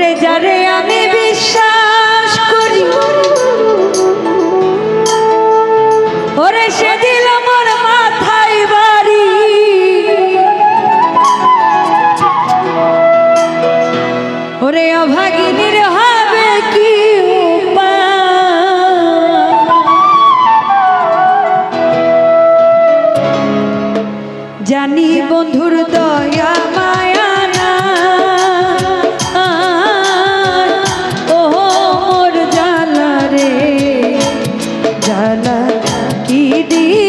ওরে যারে আমি বিশ্বাস জালা কি দিয়া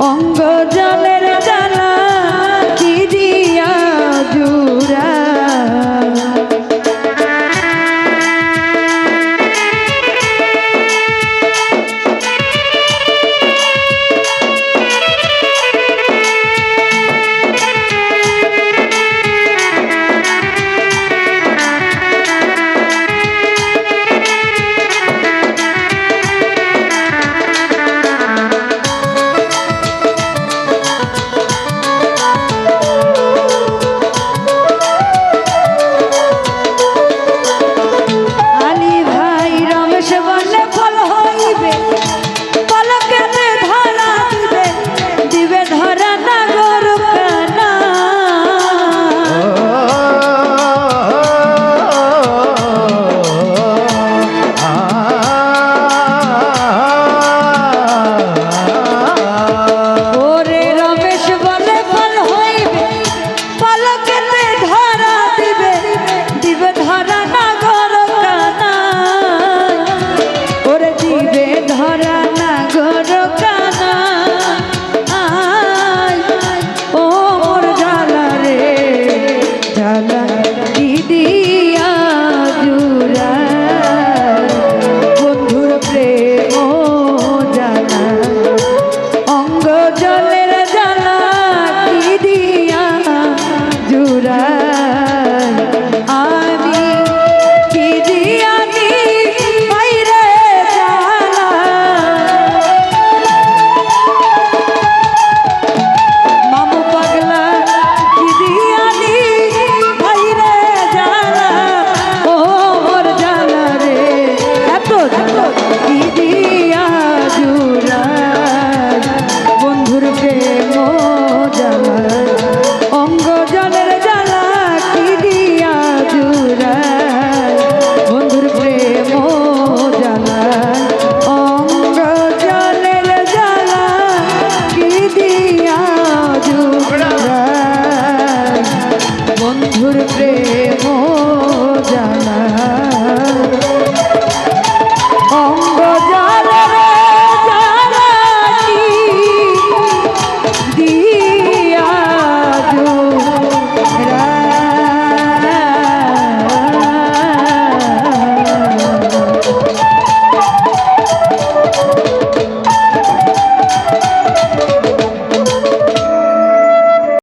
অঙ্গ জলের জ্বালা